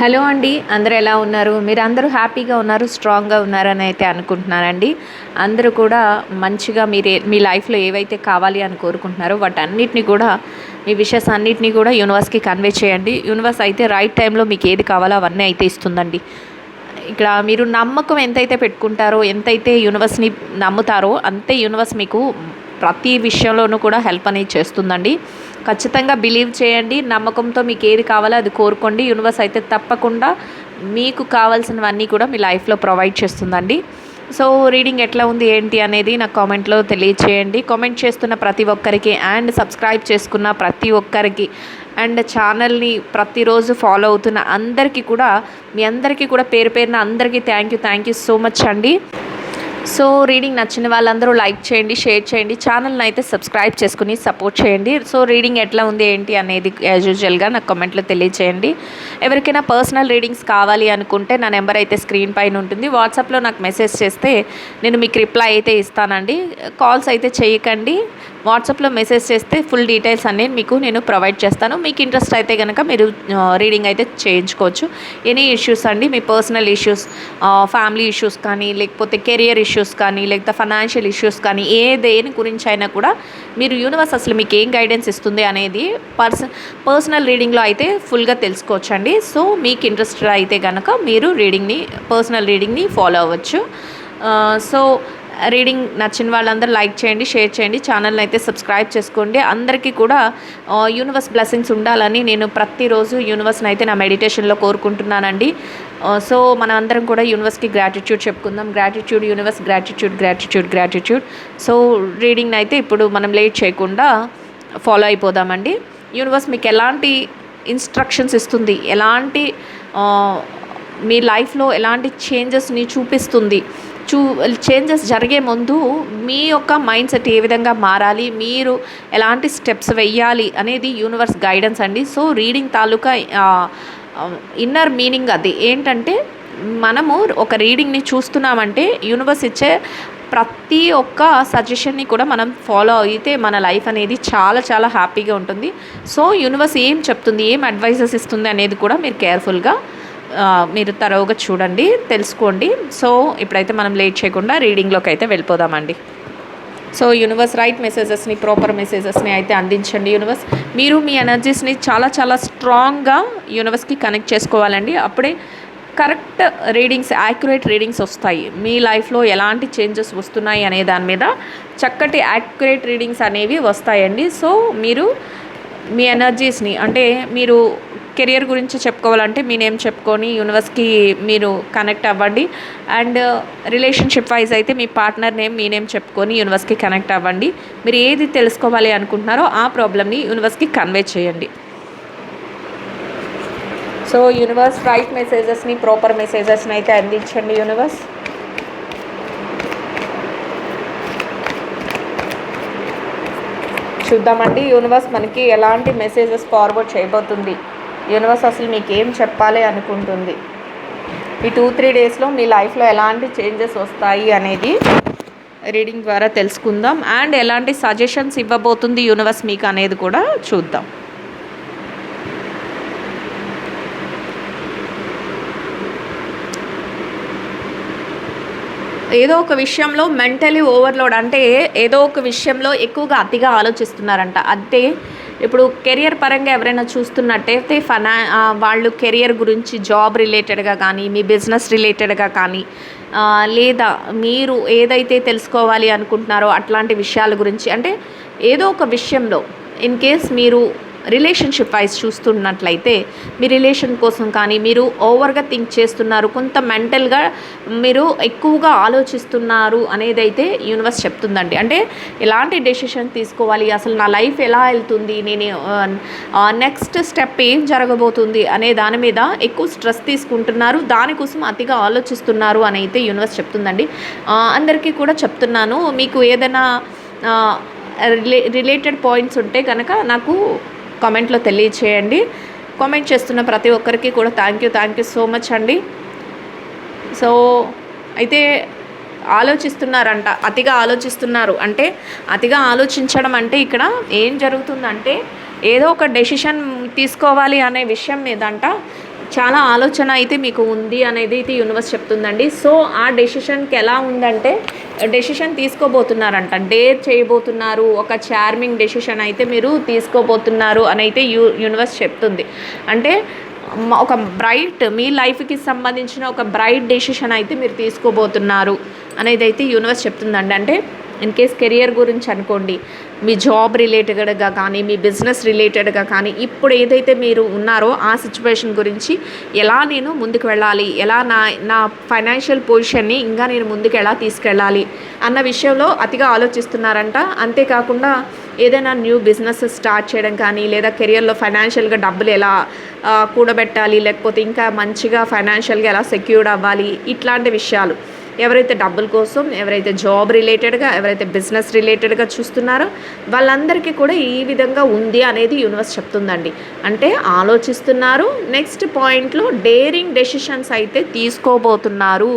Hello అండి అందరూ ఎలా ఉన్నారు? మీరు అందరూ హ్యాపీగా ఉన్నారు స్ట్రాంగ్గా ఉన్నారని అయితే అనుకుంటున్నానండి. అందరూ కూడా మంచిగా మీరు మీ లైఫ్లో ఏవైతే కావాలి అని కోరుకుంటున్నారో వాటన్నిటిని కూడా మీ విషెస్ అన్నిటినీ కూడా యూనివర్స్కి కన్వే చేయండి. యూనివర్స్ అయితే రైట్ టైంలో మీకు ఏది కావాలో అవన్నీ అయితే ఇస్తుందండి. ఇక్కడ మీరు నమ్మకం ఎంతైతే పెట్టుకుంటారో ఎంతైతే యూనివర్స్ని నమ్ముతారో అంతే యూనివర్స్ మీకు ప్రతి విషయంలోనూ కూడా హెల్ప్ అనేది చేస్తుందండి. ఖచ్చితంగా బిలీవ్ చేయండి. నమ్మకంతో మీకు ఏది కావాలో అది కోరుకోండి. యూనివర్స్ అయితే తప్పకుండా మీకు కావాల్సినవన్నీ కూడా మీ లైఫ్లో ప్రొవైడ్ చేస్తుందండి. సో రీడింగ్ ఎట్లా ఉంది ఏంటి అనేది నాకు కామెంట్లో తెలియచేయండి. కామెంట్ చేస్తున్న ప్రతి ఒక్కరికి అండ్ సబ్స్క్రైబ్ చేసుకున్న ప్రతి ఒక్కరికి అండ్ ఛానల్ని ప్రతిరోజు ఫాలో అవుతున్న అందరికీ కూడా మీ అందరికీ కూడా పేరు పేరున అందరికీ thank you thank you so much అండి. సో రీడింగ్ నచ్చిన వాళ్ళందరూ లైక్ చేయండి షేర్ చేయండి. ఛానల్ని అయితే సబ్స్క్రైబ్ చేసుకుని సపోర్ట్ చేయండి. సో రీడింగ్ ఎట్లా ఉంది ఏంటి అనేది యాజ్ యూజువల్గా నాకు కమెంట్లో తెలియచేయండి. ఎవరికైనా పర్సనల్ రీడింగ్స్ కావాలి అనుకుంటే నా నెంబర్ అయితే స్క్రీన్ పైన ఉంటుంది. వాట్సాప్లో నాకు మెసేజ్ చేస్తే నేను మీకు రిప్లై అయితే ఇస్తానండి. కాల్స్ అయితే చేయకండి. వాట్సాప్లో మెసేజ్ చేస్తే ఫుల్ డీటెయిల్స్ అన్నీ మీకు నేను ప్రొవైడ్ చేస్తాను. మీకు ఇంట్రెస్ట్ అయితే కనుక మీరు రీడింగ్ అయితే చేయించుకోవచ్చు. ఎనీ ఇష్యూస్ అండి మీ పర్సనల్ ఇష్యూస్ ఫ్యామిలీ ఇష్యూస్ కానీ లేకపోతే కెరియర్ ఇష్యూస్ కానీ లేకపోతే ఫైనాన్షియల్ ఇష్యూస్ కానీ ఏ దేని గురించి అయినా కూడా మీరు యూనివర్స్ అసలు మీకు ఏం గైడెన్స్ ఇస్తుంది అనేది పర్స పర్సనల్ రీడింగ్లో అయితే ఫుల్గా తెలుసుకోవచ్చు అండి సో మీకు ఇంట్రెస్ట్ అయితే కనుక మీరు రీడింగ్ని పర్సనల్ రీడింగ్ని ఫాలో అవ్వచ్చు. సో రీడింగ్ నచ్చిన వాళ్ళందరూ లైక్ చేయండి షేర్ చేయండి ఛానల్ని అయితే సబ్స్క్రైబ్ చేసుకోండి. అందరికీ కూడా యూనివర్స్ బ్లెస్సింగ్స్ ఉండాలని నేను ప్రతిరోజు యూనివర్స్ని అయితే నా మెడిటేషన్లో కోరుకుంటున్నానండి. సో మనం అందరం కూడా యూనివర్స్కి గ్రాటిట్యూడ్ చెప్పుకుందాం. Gratitude universe gratitude gratitude gratitude so reading అయితే ఇప్పుడు మనం లేట్ చేయకుండా ఫాలో అయిపోదామండి. యూనివర్స్ మీకు ఎలాంటి ఇన్స్ట్రక్షన్స్ ఇస్తుంది? ఎలాంటి మీ లైఫ్లో ఎలాంటి చేంజెస్ని చూపిస్తుంది? చూ చేంజెస్ జరిగే ముందు మీ యొక్క మైండ్ సెట్ ఏ విధంగా మారాలి? మీరు ఎలాంటి స్టెప్స్ వెయ్యాలి అనేది యూనివర్స్ గైడెన్స్ అండి. సో రీడింగ్ తాలూకా ఇన్నర్ మీనింగ్ అది. ఏంటంటే మనము ఒక రీడింగ్ని చూస్తున్నామంటే యూనివర్స్ ఇచ్చే ప్రతి ఒక్క సజెషన్ని కూడా మనం ఫాలో అయితే మన లైఫ్ అనేది చాలా చాలా హ్యాపీగా ఉంటుంది. సో యూనివర్స్ ఏం చెప్తుంది? ఏం అడ్వైజెస్ ఇస్తుంది? అనేది కూడా మీరు కేర్ఫుల్గా మీరు తరోగా చూడండి తెలుసుకోండి. సో ఇప్పుడైతే మనం లేట్ చేయకుండా రీడింగ్లోకి అయితే వెళ్ళిపోదామండి. సో యూనివర్స్ రైట్ మెసేజెస్ని ప్రాపర్ మెసేజెస్ని అయితే అందించండి యూనివర్స్ మీరు మీ ఎనర్జీస్ని చాలా చాలా స్ట్రాంగ్గా యూనివర్స్కి కనెక్ట్ చేసుకోవాలండి. అప్పుడే కరెక్ట్ రీడింగ్స్ యాక్యురేట్ రీడింగ్స్ వస్తాయి. మీ లైఫ్లో ఎలాంటి చేంజెస్ వస్తున్నాయి అనే దాని మీద చక్కటి యాక్యురేట్ రీడింగ్స్ అనేవి వస్తాయండి. సో మీరు మీ ఎనర్జీస్ని అంటే మీరు కెరియర్ గురించి చెప్పుకోవాలంటే మీ నేమ్ చెప్పుకొని యూనివర్స్కి మీరు కనెక్ట్ అవ్వండి. అండ్ uh, రిలేషన్షిప్ వైజ్ అయితే మీ పార్ట్నర్ నేమ్ మీ నేమ్ చెప్పుకొని యూనివర్స్కి కనెక్ట్ అవ్వండి. మీరు ఏది తెలుసుకోవాలి అనుకుంటున్నారో ఆ ప్రాబ్లమ్ని యూనివర్స్కి కన్వే చేయండి. సో యూనివర్స్ రైట్ మెసేజెస్ని ప్రాపర్ మెసేజెస్ని అయితే అందించండి యూనివర్స్. చూద్దామండి యూనివర్స్ మనకి ఎలాంటి మెసేజెస్ ఫార్వర్డ్ చేయబోతుంది. యూనివర్స్ అసలు మీకు ఏం చెప్పాలి అనుకుంటుంది? ఈ టూ త్రీ డేస్లో మీ లైఫ్లో ఎలాంటి చేంజెస్ వస్తాయి అనేది రీడింగ్ ద్వారా తెలుసుకుందాం. అండ్ ఎలాంటి సజెషన్స్ ఇవ్వబోతుంది యూనివర్స్ మీకు అనేది కూడా చూద్దాం. ఏదో ఒక విషయంలో మెంటలీ ఓవర్లోడ్ అంటే ఏదో ఒక విషయంలో ఎక్కువగా అతిగా ఆలోచిస్తున్నారంట. అంటే ఇప్పుడు కెరియర్ పరంగా ఎవరైనా చూస్తున్నట్టయితే ఫనా వాళ్ళు కెరియర్ గురించి జాబ్ రిలేటెడ్గా కానీ మీ బిజినెస్ రిలేటెడ్గా కానీ లేదా మీరు ఏదైతే తెలుసుకోవాలి అనుకుంటున్నారో అట్లాంటి విషయాల గురించి అంటే ఏదో ఒక విషయంలో ఇన్ కేస్ మీరు రిలేషన్షిప్ వైజ్ చూస్తున్నట్లయితే మీ రిలేషన్ కోసం కానీ మీరు ఓవర్గా థింక్ చేస్తున్నారు కొంత మెంటల్గా మీరు ఎక్కువగా ఆలోచిస్తున్నారు అనేది అయితే యూనివర్స్ చెప్తుందండి. అంటే ఎలాంటి డెసిషన్ తీసుకోవాలి అసలు నా లైఫ్ ఎలా వెళ్తుంది నేను నెక్స్ట్ స్టెప్ ఏం జరగబోతుంది అనే దాని మీద ఎక్కువ స్ట్రెస్ తీసుకుంటున్నారు దానికోసం అతిగా ఆలోచిస్తున్నారు అని అయితే యూనివర్స్ చెప్తుందండి. అందరికీ కూడా చెప్తున్నాను మీకు ఏదైనా రిలే రిలేటెడ్ పాయింట్స్ ఉంటే కనుక నాకు కామెంట్లో తెలియచేయండి. కామెంట్ చేస్తున్న ప్రతి ఒక్కరికి కూడా thank you thank you so much అండి. సో అయితే ఆలోచిస్తున్నారంట అతిగా ఆలోచిస్తున్నారు. అంటే అతిగా ఆలోచించడం అంటే ఇక్కడ ఏం జరుగుతుందంటే ఏదో ఒక డెసిషన్ తీసుకోవాలి అనే విషయం మీదంట. చాలా ఆలోచన అయితే మీకు ఉంది అనేది అయితే యూనివర్స్ చెప్తుందండి. సో ఆ డెసిషన్కి ఎలా ఉందంటే డెసిషన్ తీసుకోబోతున్నారంట. డేర్ చేయబోతున్నారు. ఒక చార్మింగ్ డెసిషన్ అయితే మీరు తీసుకోబోతున్నారు అని అయితే యూ యూనివర్స్ చెప్తుంది. అంటే ఒక బ్రైట్ మీ లైఫ్కి సంబంధించిన ఒక బ్రైట్ డెసిషన్ అయితే మీరు తీసుకోబోతున్నారు అనేది అయితే యూనివర్స్ చెప్తుందండి. అంటే ఇన్ కేస్ కెరియర్ గురించి అనుకోండి మీ జాబ్ రిలేటెడ్గా కానీ మీ బిజినెస్ రిలేటెడ్గా కానీ ఇప్పుడు ఏదైతే మీరు ఉన్నారో ఆ సిచ్యువేషన్ గురించి ఎలా నేను ముందుకు వెళ్ళాలి ఎలా నా నా ఫైనాన్షియల్ పొజిషన్ని ఇంకా నేను ముందుకు ఎలా తీసుకెళ్ళాలి అన్న విషయంలో అతిగా ఆలోచిస్తున్నారంట. అంతేకాకుండా ఏదైనా న్యూ బిజినెస్ స్టార్ట్ చేయడం కానీ లేదా కెరియర్లో ఫైనాన్షియల్గా డబ్బులు ఎలా కూడబెట్టాలి లేకపోతే ఇంకా మంచిగా ఫైనాన్షియల్గా ఎలా సెక్యూర్డ్ అవ్వాలి ఇట్లాంటి విషయాలు. ఎవరైతే డబ్బుల కోసం ఎవరైతే జాబ్ రిలేటెడ్గా ఎవరైతే బిజినెస్ రిలేటెడ్గా చూస్తున్నారో వాళ్ళందరికీ కూడా ఈ విధంగా ఉంది అనేది యూనివర్స్ చెప్తుందండి. అంటే ఆలోచిస్తున్నారు. నెక్స్ట్ పాయింట్లో డేరింగ్ డెసిషన్స్ అయితే తీసుకోబోతున్నారు.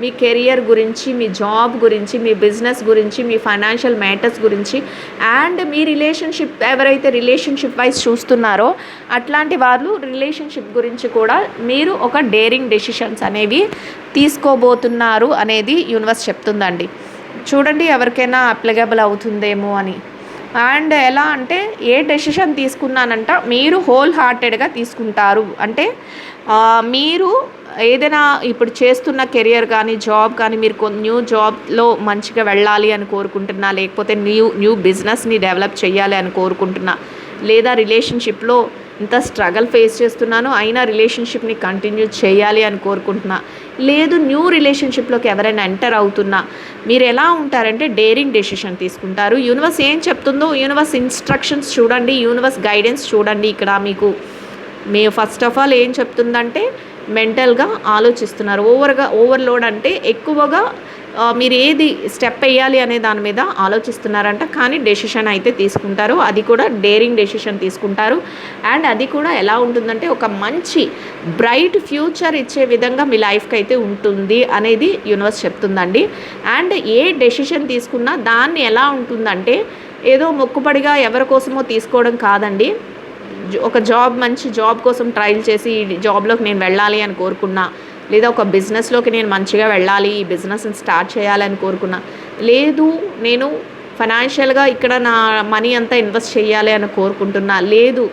మీ కెరియర్ గురించి మీ జాబ్ గురించి మీ బిజినెస్ గురించి మీ ఫైనాన్షియల్ మ్యాటర్స్ గురించి అండ్ మీ రిలేషన్షిప్ ఎవరైతే రిలేషన్షిప్ వైజ్ చూస్తున్నారో అట్లాంటి వాళ్ళు రిలేషన్షిప్ గురించి కూడా మీరు ఒక డేరింగ్ డెసిషన్స్ అనేవి తీసుకోబోతున్నారు అనేది యూనివర్స్ చెప్తుందండి. చూడండి ఎవరికైనా అప్లికబుల్ అవుతుందేమో అని. అండ్ ఎలా అంటే ఏ డెసిషన్ తీసుకున్నానంట మీరు హోల్ హార్టెడ్గా తీసుకుంటారు. అంటే మీరు ఏదైనా ఇప్పుడు చేస్తున్న కెరియర్ కానీ జాబ్ కానీ మీరు కొ- న్యూ జాబ్లో మంచిగా వెళ్ళాలి అని కోరుకుంటున్నా లేకపోతే న్యూ న్యూ బిజినెస్ని డెవలప్ చేయాలి అని కోరుకుంటున్నా లేదా రిలేషన్షిప్లో ఇంత స్ట్రగల్ ఫేస్ చేస్తున్నాను అయినా రిలేషన్షిప్ని కంటిన్యూ చేయాలి అని కోరుకుంటున్నా లేదు న్యూ రిలేషన్షిప్లోకి ఎవరైనా ఎంటర్ అవుతున్నా మీరు ఎలా ఉంటారంటే డేరింగ్ డెసిషన్ తీసుకుంటారు. యూనివర్స్ ఏం చెప్తుందో యూనివర్స్ ఇన్స్ట్రక్షన్స్ చూడండి యూనివర్స్ గైడెన్స్ చూడండి ఇక్కడ మీకు మీ ఫస్ట్ ఆఫ్ ఆల్ ఏం చెప్తుందంటే మెంటల్గా ఆలోచిస్తున్నారు. ఓవర్గా ఓవర్లోడ్ అంటే ఎక్కువగా మీరు ఏది స్టెప్ వేయాలి అనే దాని మీద ఆలోచిస్తున్నారంట. కానీ డెసిషన్ అయితే తీసుకుంటారు. అది కూడా డేరింగ్ డెసిషన్ తీసుకుంటారు. అండ్ అది కూడా ఎలా ఉంటుందంటే ఒక మంచి బ్రైట్ ఫ్యూచర్ ఇచ్చే విధంగా మీ లైఫ్కి అయితే ఉంటుంది అనేది యూనివర్స్ చెప్తుందండి. అండ్ ఏ డెసిషన్ తీసుకున్నా దాన్ని ఎలా ఉంటుందంటే ఏదో మొక్కుబడిగా ఎవరి కోసమో తీసుకోవడం కాదండి. ఒక జాబ్ మంచి జాబ్ కోసం ట్రయల్ చేసి ఈ జాబ్లోకి నేను వెళ్ళాలి అని కోరుకున్నా. లేదా ఒక బిజినెస్లోకి నేను మంచిగా వెళ్ళాలి ఈ బిజినెస్ని స్టార్ట్ చేయాలని కోరుకున్నా. లేదు నేను ఫైనాన్షియల్గా ఇక్కడ నా మనీ అంతా ఇన్వెస్ట్ చేయాలి అని కోరుకుంటున్నా. లేదు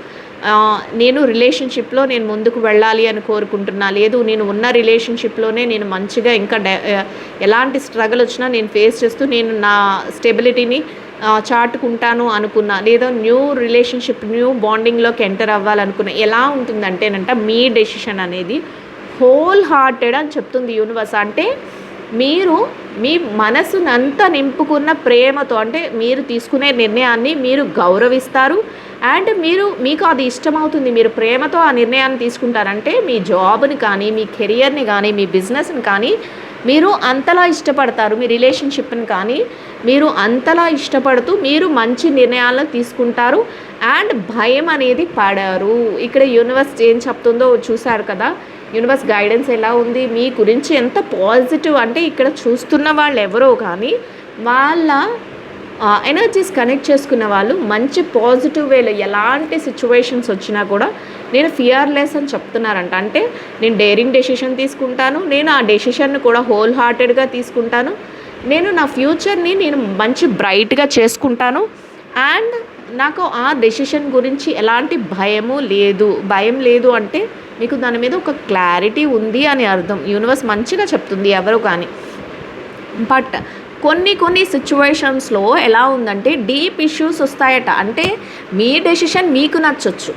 నేను రిలేషన్షిప్లో నేను ముందుకు వెళ్ళాలి అని కోరుకుంటున్నా. లేదు నేను ఉన్న రిలేషన్షిప్లోనే నేను మంచిగా ఇంకా ఎలాంటి స్ట్రగుల్ వచ్చినా నేను ఫేస్ చేస్తూ నేను నా స్టెబిలిటీని చాటుకుంటాను అనుకున్నా. లేదా న్యూ రిలేషన్షిప్ న్యూ బాండింగ్లోకి ఎంటర్ అవ్వాలనుకున్నా. ఎలా ఉంటుందంటేనంట మీ డెసిషన్ అనేది హోల్ హార్టెడ్ అని చెప్తుంది యూనివర్స్. అంటే మీరు మీ మనసునంతా నింపుకున్న ప్రేమతో అంటే మీరు తీసుకునే నిర్ణయాన్ని మీరు గౌరవిస్తారు. అండ్ మీరు మీకు అది ఇష్టమవుతుంది. మీరు ప్రేమతో ఆ నిర్ణయాన్ని తీసుకుంటారంటే మీ జాబ్ని కానీ మీ కెరియర్ని కానీ మీ బిజినెస్ని కానీ మీరు అంతలా ఇష్టపడతారు మీ రిలేషన్షిప్ని కానీ మీరు అంతలా ఇష్టపడుతూ మీరు మంచి నిర్ణయాలను తీసుకుంటారు. అండ్ భయం అనేది పడారు. ఇక్కడ యూనివర్స్ ఏం చెప్తుందో చూశారు కదా? యూనివర్స్ గైడెన్స్ ఎలా ఉంది? మీ గురించి ఎంత పాజిటివ్ అంటే ఇక్కడ చూస్తున్న వాళ్ళు ఎవరో కానీ వాళ్ళ ఎనర్జీస్ కనెక్ట్ చేసుకున్న వాళ్ళు మంచి పాజిటివ్ వేలో ఎలాంటి సిచ్యువేషన్స్ వచ్చినా కూడా నేను ఫియర్లెస్ అని చెప్తున్నారంట. అంటే నేను డేరింగ్ డెసిషన్ తీసుకుంటాను నేను ఆ డెసిషన్ని కూడా హోల్ హార్టెడ్గా తీసుకుంటాను. నేను నా ఫ్యూచర్ని నేను మంచి బ్రైట్గా చేసుకుంటాను. అండ్ నాకు ఆ డెసిషన్ గురించి ఎలాంటి భయము లేదు. భయం లేదు అంటే మీకు దాని మీద ఒక క్లారిటీ ఉంది అని అర్థం. యూనివర్స్ మంచిగా చెప్తుంది ఎవరు కానీ. బట్ కొన్ని కొన్ని సిచ్యువేషన్స్లో ఎలా ఉందంటే డీప్ ఇష్యూస్ వస్తాయట. అంటే మీ డెసిషన్ మీకు నచ్చొచ్చు.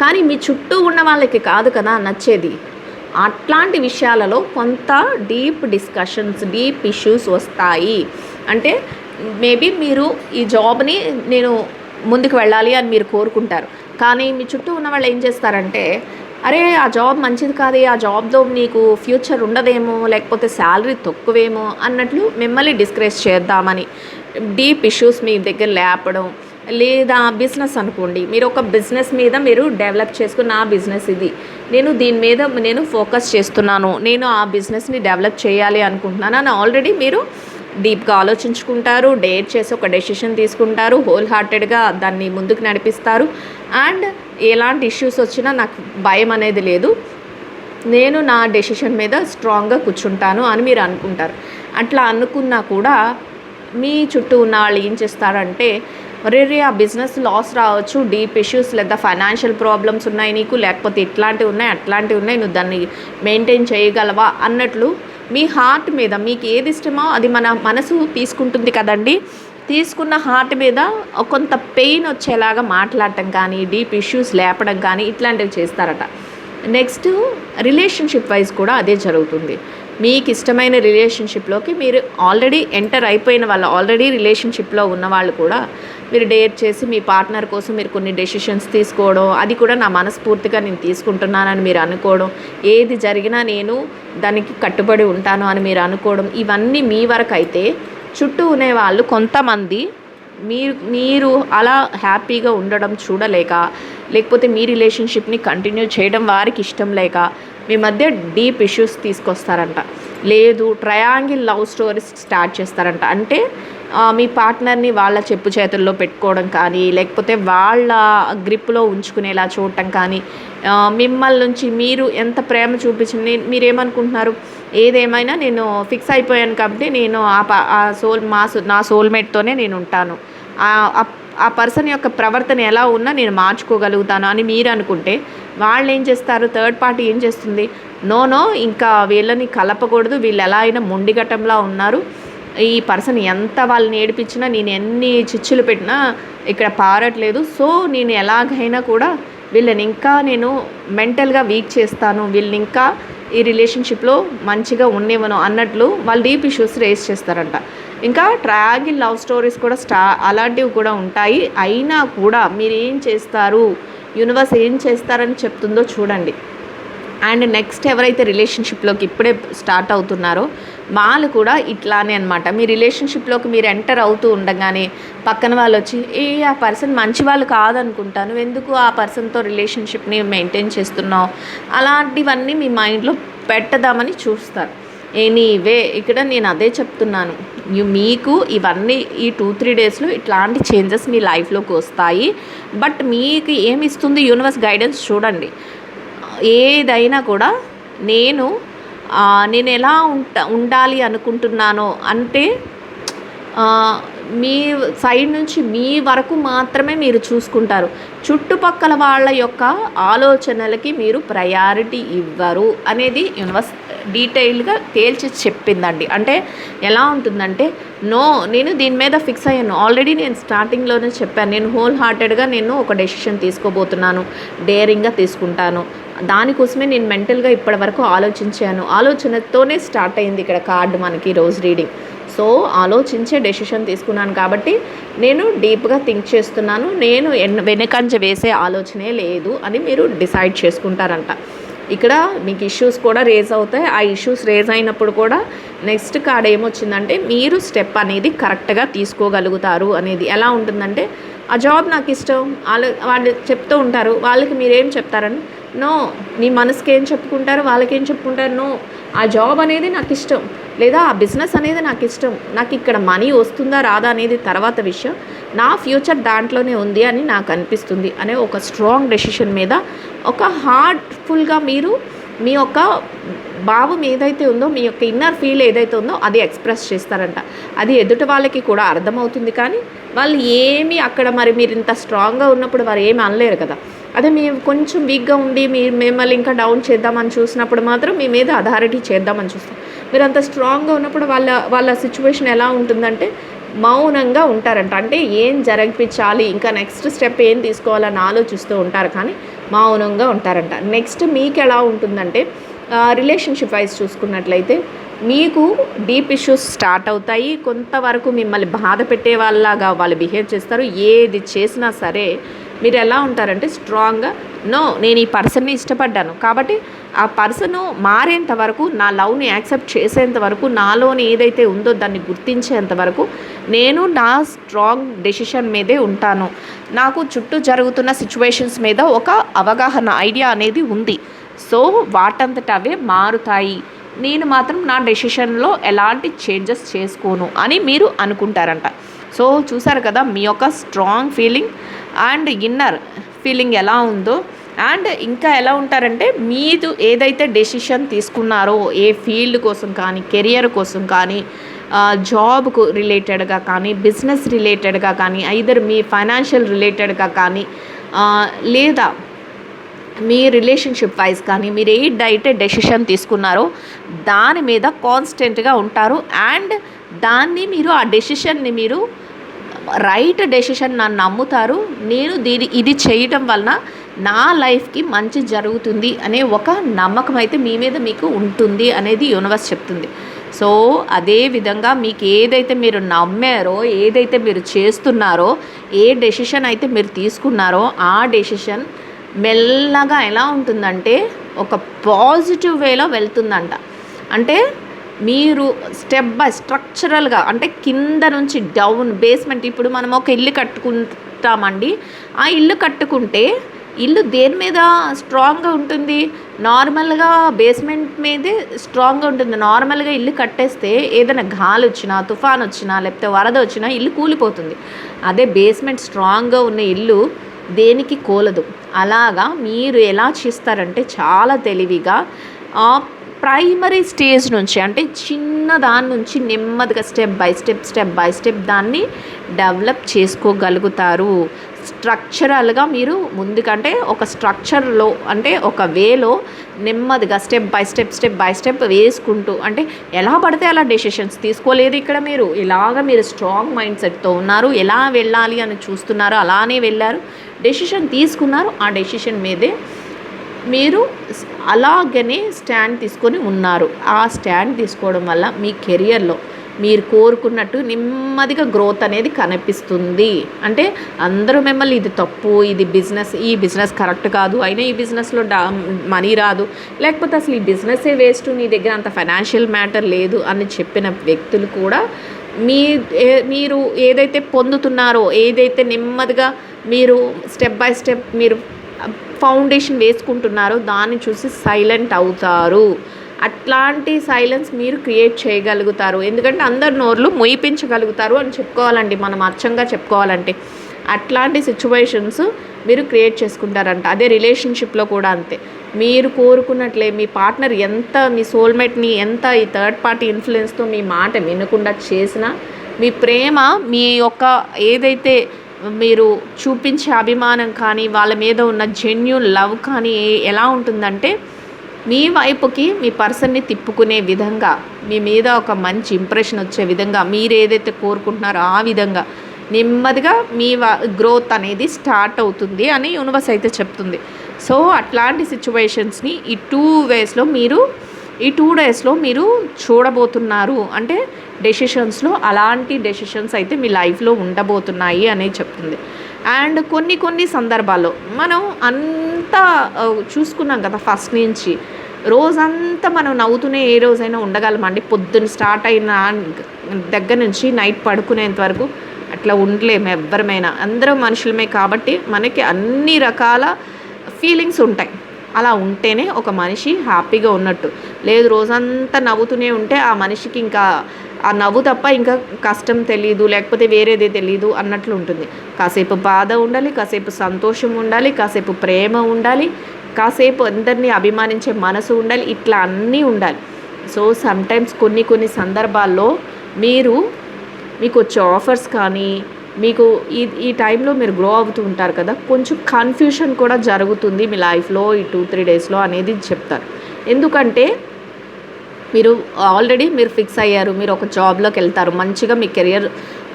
కానీ మీ చుట్టూ ఉన్న వాళ్ళకి కాదు కదా నచ్చేది. అట్లాంటి విషయాలలో కొంత డీప్ డిస్కషన్స్ డీప్ ఇష్యూస్ వస్తాయి. అంటే మేబీ మీరు ఈ జాబ్ని నేను ముందుకు వెళ్ళాలి అని మీరు కోరుకుంటారు. కానీ మీ చుట్టూ ఉన్న వాళ్ళు ఏం చేస్తారంటే అరే ఆ జాబ్ మంచిది కాదు ఆ జాబ్లో నీకు ఫ్యూచర్ ఉండదేమో లేకపోతే శాలరీ తక్కువేమో అన్నట్లు మిమ్మల్ని డిస్కరేజ్ చేద్దామని డీప్ ఇష్యూస్ మీ దగ్గర లేపడం లేదా బిజినెస్ అనుకోండి మీరు ఒక బిజినెస్ మీద మీరు డెవలప్ చేసుకున్న ఆ బిజినెస్ ఇది. నేను దీని మీద నేను ఫోకస్ చేస్తున్నాను. నేను ఆ బిజినెస్ని డెవలప్ చేయాలి అనుకుంటున్నాను. అని ఆల్రెడీ మీరు డీప్గా ఆలోచించుకుంటారు డేట్ చేసి ఒక డెసిషన్ తీసుకుంటారు హోల్ హార్టెడ్గా దాన్ని ముందుకు నడిపిస్తారు. అండ్ ఎలాంటి ఇష్యూస్ వచ్చినా నాకు భయం అనేది లేదు. నేను నా డెసిషన్ మీద స్ట్రాంగ్గా కూర్చుంటాను అని మీరు అనుకుంటారు. అట్లా అనుకున్నా కూడా మీ చుట్టూ ఉన్న వాళ్ళు ఏం చేస్తారంటే రేరే ఆ బిజినెస్ లాస్ రావచ్చు డీప్ ఇష్యూస్ లేదా ఫైనాన్షియల్ ప్రాబ్లమ్స్ ఉన్నాయి నీకు లేకపోతే ఇట్లాంటివి ఉన్నాయి అట్లాంటివి ఉన్నాయి నువ్వు దాన్ని మెయింటైన్ చేయగలవా? అన్నట్లు మీ హార్ట్ మీద మీకు ఏది ఇష్టమో అది మన మనసు తీసుకుంటుంది కదండి. తీసుకున్న హార్ట్ మీద కొంత పెయిన్ వచ్చేలాగా మాట్లాడటం కానీ డీప్ ఇష్యూస్ లేపడం కానీ ఇట్లాంటివి చేస్తారట. నెక్స్ట్ రిలేషన్షిప్ వైజ్ కూడా అదే జరుగుతుంది. మీకు ఇష్టమైన రిలేషన్షిప్లోకి మీరు ఆల్రెడీ ఎంటర్ అయిపోయిన వాళ్ళు ఆల్రెడీ రిలేషన్షిప్లో ఉన్న వాళ్ళు కూడా మీరు డేట్ చేసి మీ పార్ట్నర్ కోసం మీరు కొన్ని డెసిషన్స్ తీసుకోవడం అది కూడా నా మనస్ఫూర్తిగా నేను తీసుకుంటున్నానని మీరు అనుకోవడం ఏది జరిగినా నేను దానికి కట్టుబడి ఉంటాను అని మీరు అనుకోవడం ఇవన్నీ మీ వరకు అయితే చుట్టూ ఉండే వాళ్ళు కొంతమంది మీరు మీరు అలా హ్యాపీగా ఉండడం చూడలేక లేకపోతే మీ రిలేషన్షిప్ని కంటిన్యూ చేయడం వారికి ఇష్టం లేక మీ మధ్య డీప్ ఇష్యూస్ తీసుకొస్తారంట. లేదు ట్రయాంగిల్ లవ్ స్టోరీస్ స్టార్ట్ చేస్తారంట. అంటే మీ పార్ట్నర్ని వాళ్ళ చెప్పు చేతుల్లో పెట్టుకోవడం కానీ లేకపోతే వాళ్ళ గ్రిప్లో ఉంచుకునేలా చూడటం కానీ మిమ్మల్ని నుంచి మీరు ఎంత ప్రేమ చూపించింది మీరేమనుకుంటున్నారు? ఏదేమైనా నేను ఫిక్స్ అయిపోయాను కాబట్టి నేను ఆ ఆ సోల్ మా సో- నా సోల్మేట్తోనే నేను ఉంటాను. ఆ- పర్సన్ యొక్క ప్రవర్తన ఎలా ఉన్నా నేను మార్చుకోగలుగుతాను అని మీరు అనుకుంటే వాళ్ళు ఏం చేస్తారు? థర్డ్ పార్టీ ఏం చేస్తుంది? నో నో ఇంకా వీళ్ళని కలపకూడదు. వీళ్ళు ఎలా అయినా మొండిగటంలా ఉన్నారు. ఈ పర్సన్ ఎంత వాళ్ళని ఏడిపించినా నేను ఎన్ని చిచ్చులు పెట్టినా ఇక్కడ పారట్లేదు. సో నేను ఎలాగైనా కూడా వీళ్ళని ఇంకా నేను మెంటల్గా వీక్ చేస్తాను. వీళ్ళని ఇంకా ఈ రిలేషన్షిప్లో మంచిగా ఉండేవను అన్నట్లు వాళ్ళు డీప్ ఇష్యూస్ రేస్ చేస్తారంట. ఇంకా ట్రాగిల్ లవ్ స్టోరీస్ కూడా స్టా అలాంటివి కూడా ఉంటాయి. అయినా కూడా మీరు ఏం చేస్తారు? యూనివర్స్ ఏం చేస్తారని చెప్తుందో చూడండి. అండ్ నెక్స్ట్ ఎవరైతే రిలేషన్షిప్లోకి ఇప్పుడే స్టార్ట్ అవుతున్నారో వాళ్ళు కూడా ఇట్లానే అనమాట మీ రిలేషన్షిప్లోకి మీరు ఎంటర్ అవుతూ ఉండగానే పక్కన వాళ్ళు వచ్చి ఏ ఆ పర్సన్ మంచి వాళ్ళు కాదనుకుంటాను ఎందుకు ఆ పర్సన్తో రిలేషన్షిప్ని మెయింటైన్ చేస్తున్నావు? అలాంటివన్నీ మీ మైండ్లో పెట్టదామని చూస్తారు. ఎనీవే ఇక్కడ నేను అదే చెప్తున్నాను. మీకు ఇవన్నీ ఈ టూ త్రీ డేస్లో ఇట్లాంటి చేంజెస్ మీ లైఫ్లోకి వస్తాయి. బట్ మీకు ఏమి ఇస్తుంది యూనివర్స్ గైడెన్స్ చూడండి. ఏదైనా కూడా నేను నేను ఎలా ఉంట ఉండాలి అనుకుంటున్నానో అంటే మీ సైడ్ నుంచి మీ వరకు మాత్రమే మీరు చూసుకుంటారు. చుట్టుపక్కల వాళ్ళ యొక్క ఆలోచనలకి మీరు ప్రయారిటీ ఇవ్వరు అనేది యూనివర్స్ డీటెయిల్గా తేల్చి చెప్పిందండి. అంటే ఎలా ఉంటుందంటే నో నేను దీని మీద ఫిక్స్ అయ్యాను. ఆల్రెడీ నేను స్టార్టింగ్లోనే చెప్పాను. నేను హోల్ హార్టెడ్గా నేను ఒక డెసిషన్ తీసుకోబోతున్నాను. డేరింగ్గా తీసుకుంటాను. దానికోసమే నేను మెంటల్గా ఇప్పటివరకు ఆలోచించాను. ఆలోచనతోనే స్టార్ట్ అయింది ఇక్కడ కార్డు మనకి రోజు రీడింగ్. సో ఆలోచించే డెసిషన్ తీసుకున్నాను కాబట్టి నేను డీప్గా థింక్ చేస్తున్నాను. నేను ఎన్- వెనకంజ వేసే ఆలోచనే లేదు అని మీరు డిసైడ్ చేసుకుంటారంట. ఇక్కడ మీకు ఇష్యూస్ కూడా రేజ్ అవుతాయి. ఆ ఇష్యూస్ రేజ్ అయినప్పుడు కూడా నెక్స్ట్ కార్డ్ ఏమొచ్చిందంటే మీరు స్టెప్ అనేది కరెక్ట్గా తీసుకోగలుగుతారు అనేది. ఎలా ఉంటుందంటే ఆ జాబ్ నాకు ఇష్టం. వాళ్ళు వాళ్ళు చెప్తూ ఉంటారు. వాళ్ళకి మీరేం చెప్తారని? నో నీ మనసుకి ఏం చెప్పుకుంటారు వాళ్ళకేం చెప్పుకుంటారు నో. ఆ జాబ్ అనేది నాకు ఇష్టం లేదా ఆ బిజినెస్ అనేది నాకు ఇష్టం నాకు ఇక్కడ మనీ వస్తుందా రాదా అనేది తర్వాత విషయం. నా ఫ్యూచర్ దాంట్లోనే ఉంది అని నాకు అనిపిస్తుంది అనే ఒక స్ట్రాంగ్ డెసిషన్ మీద ఒక హార్ట్ఫుల్గా మీరు మీ యొక్క భావం ఏదైతే ఉందో మీ యొక్క ఇన్నర్ ఫీల్ ఏదైతే ఉందో అది ఎక్స్ప్రెస్ చేస్తారంట. అది ఎదుటి వాళ్ళకి కూడా అర్థమవుతుంది కానీ వాళ్ళు ఏమి అక్కడ మరి మీరు ఇంత స్ట్రాంగ్గా ఉన్నప్పుడు వారు ఏమి అనలేరు కదా. అదే మీరు కొంచెం వీక్గా ఉండి మీ మిమ్మల్ని ఇంకా డౌన్ చేద్దామని చూసినప్పుడు మాత్రం మీ మీద అథారిటీ చేద్దామని చూస్తాం. మీరు అంత స్ట్రాంగ్గా ఉన్నప్పుడు వాళ్ళ వాళ్ళ సిచ్యువేషన్ ఎలా ఉంటుందంటే మౌనంగా ఉంటారంట. అంటే ఏం జరిపించాలి ఇంకా నెక్స్ట్ స్టెప్ ఏం తీసుకోవాలని ఆలోచిస్తూ ఉంటారు కానీ మౌనంగా ఉంటారంట. నెక్స్ట్ మీకు ఎలా ఉంటుందంటే రిలేషన్షిప్ వైజ్ చూసుకున్నట్లయితే మీకు డీప్ ఇష్యూస్ స్టార్ట్ అవుతాయి. కొంతవరకు మిమ్మల్ని బాధ పెట్టే వాళ్ళలాగా వాళ్ళు బిహేవ్ చేస్తారు. ఏది చేసినా సరే మీరు ఎలా ఉంటారంటే స్ట్రాంగ్గా నో నేను ఈ పర్సన్ని ఇష్టపడ్డాను. కాబట్టి ఆ పర్సన్ మారేంత వరకు నా లవ్ని యాక్సెప్ట్ చేసేంత వరకు నాలోని ఏదైతే ఉందో దాన్ని గుర్తించేంత వరకు నేను నా స్ట్రాంగ్ డెసిషన్ మీదే ఉంటాను. నాకు చుట్టూ జరుగుతున్న సిచ్యువేషన్స్ మీద ఒక అవగాహన ఐడియా అనేది ఉంది. సో వాటంతట అవే మారుతాయి. నేను మాత్రం నా డెసిషన్లో ఎలాంటి చేంజెస్ చేసుకోను అని మీరు అనుకుంటారంట. సో చూసారు కదా మీ యొక్క strong feeling and inner feeling ఎలా ఉందో అండ్ ఇంకా ఎలా ఉంటారంటే మీరు ఏదైతే డెసిషన్ తీసుకున్నారో ఏ ఫీల్డ్ కోసం కానీ కెరియర్ కోసం కానీ జాబ్కు రిలేటెడ్గా కానీ బిజినెస్ రిలేటెడ్గా కానీ ఐదర్ మీ ఫైనాన్షియల్ రిలేటెడ్గా కానీ లేదా మీ రిలేషన్షిప్ వైజ్ కానీ మీరు ఏ డైటే డెసిషన్ తీసుకున్నారో దాని మీద కాన్స్టెంట్గా ఉంటారు. అండ్ దాన్ని మీరు ఆ డెసిషన్ని మీరు రైట్ డెసిషన్ నన్ను నమ్ముతారు. నేను దీని ఇది చేయటం వలన నా లైఫ్కి మంచి జరుగుతుంది అనే ఒక నమ్మకం అయితే మీ మీద మీకు ఉంటుంది అనేది యూనివర్స్ చెప్తుంది. సో అదే విధంగా మీకు ఏదైతే మీరు నమ్మారో ఏదైతే మీరు చేస్తున్నారో ఏ డెసిషన్ అయితే మీరు తీసుకున్నారో ఆ డెసిషన్ మెల్లగా ఎలా ఉంటుందంటే ఒక పాజిటివ్ వేలో వెళ్తుందంట. అంటే మీరు స్టెప్ బై స్ట్రక్చరల్గా అంటే కింద నుంచి డౌన్ బేస్మెంట్ ఇప్పుడు మనం ఒక ఇల్లు కట్టుకుంటామండి. ఆ ఇల్లు కట్టుకుంటే ఇల్లు దేని మీద స్ట్రాంగ్గా ఉంటుంది? నార్మల్గా బేస్మెంట్ మీదే స్ట్రాంగ్గా ఉంటుంది. నార్మల్గా ఇల్లు కట్టేస్తే ఏదైనా గాలి వచ్చినా తుఫాన్ వచ్చినా లేకపోతే వరద వచ్చినా ఇల్లు కూలిపోతుంది. అదే బేస్మెంట్ స్ట్రాంగ్గా ఉన్న ఇల్లు దేనికి కోలదు? అలాగా మీరు ఎలా చేస్తారంటే చాలా తెలివిగా ప్రైమరీ స్టేజ్ నుంచి అంటే చిన్న దాని నుంచి నెమ్మదిగా step by step step by step దాన్ని డెవలప్ చేసుకోగలుగుతారు. స్ట్రక్చరల్గా మీరు ముందుకంటే ఒక స్ట్రక్చర్లో అంటే ఒక వేలో నెమ్మదిగా step by step step by step వేసుకుంటూ అంటే ఎలా పడితే అలా డెసిషన్స్ తీసుకోలేదు ఇక్కడ మీరు. ఇలాగ మీరు స్ట్రాంగ్ మైండ్ సెట్తో ఉన్నారు. ఎలా వెళ్ళాలి అని చూస్తున్నారు అలానే వెళ్ళారు. డెసిషన్ తీసుకున్నారు. ఆ డెసిషన్ మీదే మీరు అలాగనే స్టాండ్ తీసుకొని ఉన్నారు. ఆ స్టాండ్ తీసుకోవడం వల్ల మీ కెరియర్లో మీరు కోరుకున్నట్టు నెమ్మదిగా గ్రోత్ అనేది కనిపిస్తుంది. అంటే అందరూ మిమ్మల్ని ఇది తప్పు ఇది బిజినెస్ ఈ బిజినెస్ కరెక్ట్ కాదు అయినా ఈ బిజినెస్లో డా మనీ రాదు. లేకపోతే అసలు ఈ బిజినెసే వేస్ట్ నీ దగ్గర అంత ఫైనాన్షియల్ మ్యాటర్ లేదు అని చెప్పిన వ్యక్తులు కూడా మీ మీరు ఏదైతే పొందుతున్నారో ఏదైతే నెమ్మదిగా మీరు స్టెప్ బై స్టెప్ మీరు ఫౌండేషన్ వేసుకుంటున్నారో దాన్ని చూసి సైలెంట్ అవుతారు. అట్లాంటి సైలెన్స్ మీరు క్రియేట్ చేయగలుగుతారు. ఎందుకంటే అందరు నోర్లు మొయిపించగలుగుతారు అని చెప్పుకోవాలండి. మనం అచ్చంగా చెప్పుకోవాలంటే. అట్లాంటి సిచ్యువేషన్స్ మీరు క్రియేట్ చేసుకుంటారంట. అదే రిలేషన్షిప్లో కూడా అంతే. మీరు కోరుకున్నట్లే మీ పార్ట్నర్ ఎంత మీ సోల్మేట్ని ఎంత ఈ థర్డ్ పార్టీ ఇన్ఫ్లుయెన్స్తో మీ మాట వినకుండా చేసినా మీ ప్రేమ మీ యొక్క ఏదైతే మీరు చూపించే అభిమానం కానీ వాళ్ళ మీద ఉన్న జెన్యున్ లవ్ కానీ ఎలా ఉంటుందంటే మీ వైపుకి మీ పర్సన్ని తిప్పుకునే విధంగా మీ మీద ఒక మంచి ఇంప్రెషన్ వచ్చే విధంగా మీరు ఏదైతే కోరుకుంటున్నారో ఆ విధంగా నెమ్మదిగా మీ గ్రోత్ అనేది స్టార్ట్ అవుతుంది అని యూనివర్స్ అయితే చెప్తుంది. సో అట్లాంటి సిచ్యువేషన్స్ని ఈ టూ వేస్లో మీరు ఈ టూ డేస్లో మీరు చూడబోతున్నారు. అంటే డెసిషన్స్లో అలాంటి డెసిషన్స్ అయితే మీ లైఫ్లో ఉండబోతున్నాయి అనేది చెప్తుంది. అండ్ కొన్ని కొన్ని సందర్భాల్లో మనం అంతా చూసుకున్నాం కదా ఫస్ట్ నుంచి. రోజంతా మనం నవ్వుతూనే ఏ రోజైనా ఉండగలమండి పొద్దున్న స్టార్ట్ అయిన దగ్గర నుంచి నైట్ పడుకునేంత వరకు అట్లా ఉండలేము ఎవ్వరమైనా. అందరం మనుషులమే కాబట్టి మనకి అన్ని రకాల ఫీలింగ్స్ ఉంటాయి. అలా ఉంటేనే ఒక మనిషి హ్యాపీగా ఉన్నట్టు. లేదు రోజంతా నవ్వుతూనే ఉంటే ఆ మనిషికి ఇంకా ఆ నవ్వు తప్ప ఇంకా కష్టం తెలియదు లేకపోతే వేరేదే తెలియదు అన్నట్లు ఉంటుంది. కాసేపు బాధ ఉండాలి కాసేపు సంతోషం ఉండాలి కాసేపు ప్రేమ ఉండాలి కాసేపు అందరినీ అభిమానించే మనసు ఉండాలి ఇట్లా అన్నీ ఉండాలి. సో సమ్టైమ్స్ కొన్ని కొన్ని సందర్భాల్లో మీరు మీకు వచ్చే ఆఫర్స్ కానీ మీకు ఈ ఈ టైంలో మీరు గ్రో అవుతూ ఉంటారు కదా కొంచెం కన్ఫ్యూషన్ కూడా జరుగుతుంది మీ లైఫ్లో ఈ టూ త్రీ డేస్లో అనేది చెప్తారు. ఎందుకంటే మీరు ఆల్రెడీ మీరు ఫిక్స్ అయ్యారు మీరు ఒక జాబ్లోకి వెళ్తారు మంచిగా మీ కెరియర్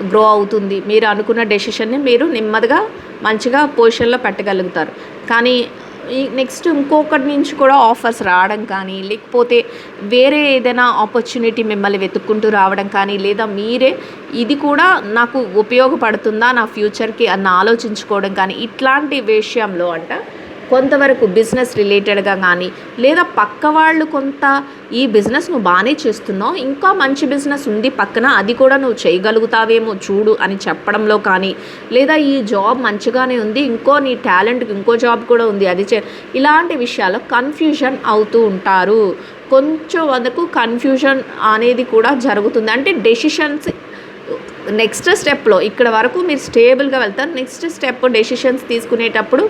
గ్రో అవుతుంది మీరు అనుకున్న డెసిషన్ని మీరు నెమ్మదిగా మంచిగా పొజిషన్లో పెట్టగలుగుతారు. కానీ ఈ నెక్స్ట్ ఇంకొకటి నుంచి కూడా ఆఫర్స్ రావడం కానీ లేకపోతే వేరే ఏదైనా ఆపర్చునిటీ మిమ్మల్ని వెతుక్కుంటూ రావడం కానీ లేదా మీరే ఇది కూడా నాకు ఉపయోగపడుతుందా నా ఫ్యూచర్కి అన్న ఆలోచించుకోవడం కానీ ఇట్లాంటి విషయంలో అంట కొంతవరకు బిజినెస్ రిలేటెడ్గా కానీ లేదా పక్క వాళ్ళు కొంత ఈ బిజినెస్ నువ్వు బాగానే చేస్తున్నావు ఇంకా మంచి బిజినెస్ ఉంది పక్కన అది కూడా నువ్వు చేయగలుగుతావేమో చూడు అని చెప్పడంలో కానీ లేదా ఈ జాబ్ మంచిగానే ఉంది ఇంకో నీ టాలెంట్కి ఇంకో జాబ్ కూడా ఉంది అది చే ఇలాంటి విషయాల్లో కన్ఫ్యూజన్ అవుతూ ఉంటారు. కొంచెం వరకు కన్ఫ్యూజన్ అనేది కూడా జరుగుతుంది. అంటే డెసిషన్స్ నెక్స్ట్ స్టెప్లో ఇక్కడ వరకు మీరు స్టేబుల్గా వెళ్తారు నెక్స్ట్ స్టెప్ డెసిషన్స్ తీసుకునేటప్పుడు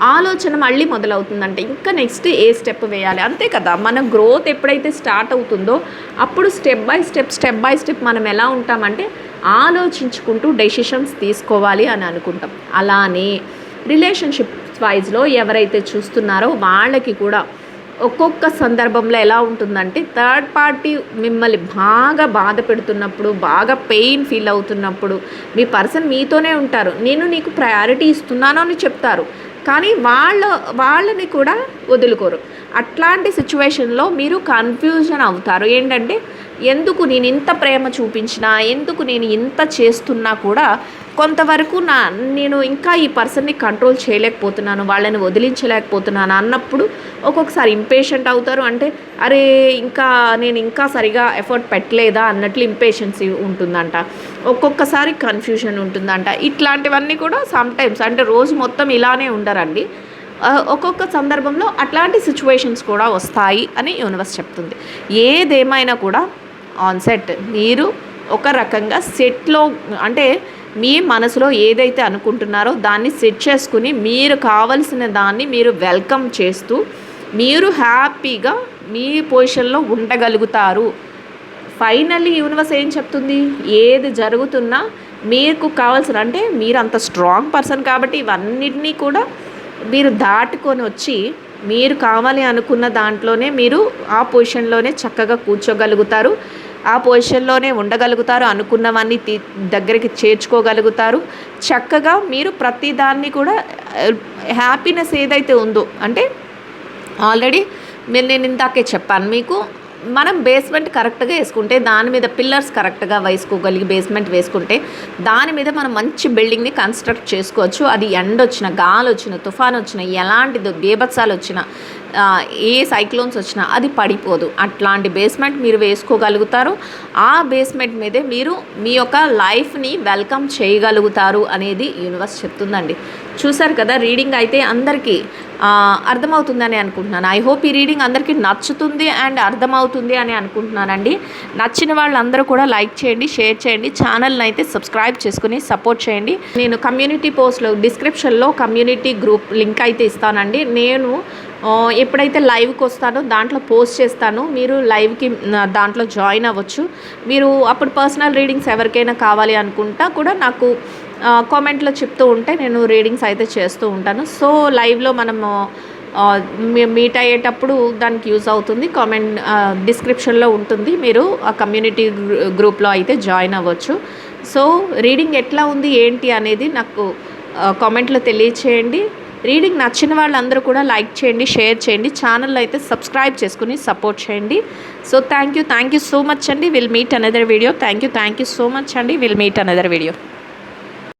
ఆలోచన మళ్ళీ మొదలవుతుందంటే ఇంకా నెక్స్ట్ ఏ స్టెప్ వేయాలి. అంతే కదా మన గ్రోత్ ఎప్పుడైతే స్టార్ట్ అవుతుందో అప్పుడు step by step step by step మనం ఎలా ఉంటామంటే ఆలోచించుకుంటూ డెసిషన్స్ తీసుకోవాలి అని అనుకుంటాం. అలానే రిలేషన్షిప్ వైజ్లో ఎవరైతే చూస్తున్నారో వాళ్ళకి కూడా ఒక్కొక్క సందర్భంలో ఎలా ఉంటుందంటే థర్డ్ పార్టీ మిమ్మల్ని బాగా బాధ పెడుతున్నప్పుడు బాగా పెయిన్ ఫీల్ అవుతున్నప్పుడు మీ పర్సన్ మీతోనే ఉంటారు. నేను నీకు ప్రయారిటీ ఇస్తున్నాను అని చెప్తారు. కానీ వాళ్ళ వాళ్ళని కూడా వదులుకోరు. అట్లాంటి సిచ్యువేషన్లో మీరు కన్ఫ్యూజన్ అవుతారు. ఏంటంటే ఎందుకు నేను ఇంత ప్రేమ చూపించినా ఎందుకు నేను ఇంత చేస్తున్నా కూడా కొంతవరకు నా నేను ఇంకా ఈ పర్సన్ని కంట్రోల్ చేయలేకపోతున్నాను వాళ్ళని వదిలించలేకపోతున్నాను అన్నప్పుడు ఒక్కొక్కసారి ఇంపేషెంట్ అవుతారు. అంటే అరే ఇంకా నేను ఇంకా సరిగా ఎఫర్ట్ పెట్టలేదా అన్నట్లు ఇంపేషెన్సీ ఉంటుందంట. ఒక్కొక్కసారి కన్ఫ్యూజన్ ఉంటుందంట. ఇట్లాంటివన్నీ కూడా సమ్టైమ్స్ అంటే రోజు మొత్తం ఇలానే ఉండరండి. ఒక్కొక్క సందర్భంలో అట్లాంటి సిచ్యువేషన్స్ కూడా వస్తాయి అని యూనివర్స్ చెప్తుంది. ఏదేమైనా కూడా ఆన్సెట్ మీరు ఒక రకంగా సెట్లో అంటే మీ మనసులో ఏదైతే అనుకుంటున్నారో దాన్ని సెట్ చేసుకుని మీరు కావలసిన దాన్ని మీరు వెల్కమ్ చేస్తూ మీరు హ్యాపీగా మీ పొజిషన్లో ఉండగలుగుతారు. ఫైనల్లీ యూనివర్స్ ఏం చెప్తుంది? ఏది జరుగుతున్నా మీకు కావాల్సిన అంటే మీరు అంత స్ట్రాంగ్ పర్సన్ కాబట్టి ఇవన్నిటినీ కూడా మీరు దాటుకొని వచ్చి మీరు కావాలి అనుకున్న దాంట్లోనే మీరు ఆ పొజిషన్లోనే చక్కగా కూర్చోగలుగుతారు. ఆ పొజిషన్లోనే ఉండగలుగుతారు అనుకున్నవన్నీ తీ దగ్గరికి చేర్చుకోగలుగుతారు. చక్కగా మీరు ప్రతిదాన్ని కూడా హ్యాపీనెస్ ఏదైతే ఉందో అంటే ఆల్రెడీ మీరు నేను ఇందాకే చెప్పాను మీకు మనం బేస్మెంట్ కరెక్ట్గా వేసుకుంటే దాని మీద పిల్లర్స్ కరెక్ట్గా వేసుకోగలిగి బేస్మెంట్ వేసుకుంటే దాని మీద మనం మంచి బిల్డింగ్ని కన్స్ట్రక్ట్ చేసుకోవచ్చు. అది ఎండ వచ్చిన గాలి వచ్చిన తుఫాన్ వచ్చిన ఎలాంటిదో బీభత్సాలు వచ్చినా ఏ సైక్లోన్స్ వచ్చినా అది పడిపోదు. అట్లాంటి బేస్మెంట్ మీరు వేసుకోగలుగుతారు. ఆ బేస్మెంట్ మీదే మీరు మీ యొక్క లైఫ్ని వెల్కమ్ చేయగలుగుతారు అనేది యూనివర్స్ చెప్తుందండి. చూసారు కదా రీడింగ్ అయితే అందరికీ అర్థమవుతుందని అనుకుంటున్నాను. ఐ హోప్ ఈ రీడింగ్ అందరికీ నచ్చుతుంది అండ్ అర్థమవుతుంది అని అనుకుంటున్నానండి. నచ్చిన వాళ్ళందరూ కూడా లైక్ చేయండి షేర్ చేయండి ఛానల్ని అయితే సబ్స్క్రైబ్ చేసుకుని సపోర్ట్ చేయండి. నేను కమ్యూనిటీ పోస్ట్లో డిస్క్రిప్షన్లో కమ్యూనిటీ గ్రూప్ లింక్ అయితే ఇస్తానండి. నేను ఎప్పుడైతే లైవ్కి వస్తానో దాంట్లో పోస్ట్ చేస్తాను. మీరు లైవ్కి దాంట్లో జాయిన్ అవ్వచ్చు. మీరు అప్పుడు పర్సనల్ రీడింగ్స్ ఎవరికైనా కావాలి అనుకుంటా కూడా నాకు కామెంట్లో చెప్తూ ఉంటే నేను రీడింగ్స్ అయితే చేస్తూ ఉంటాను. సో లైవ్లో మనము మీ- మీట్ అయ్యేటప్పుడు దానికి యూజ్ అవుతుంది. కామెంట్ డిస్క్రిప్షన్లో ఉంటుంది. మీరు ఆ కమ్యూనిటీ గ్రూప్లో అయితే జాయిన్ అవ్వచ్చు. సో రీడింగ్ ఎట్లా ఉంది ఏంటి అనేది నాకు కామెంట్లో తెలియచేయండి. రీడింగ్ నచ్చిన వాళ్ళందరూ కూడా లైక్ చేయండి షేర్ చేయండి. ఛానల్ అయితే సబ్స్క్రైబ్ చేసుకుని సపోర్ట్ చేయండి. So thank you. Thank you so much అండి. Will meet another video. Thank you. Thank you so much అండి. Will meet another video.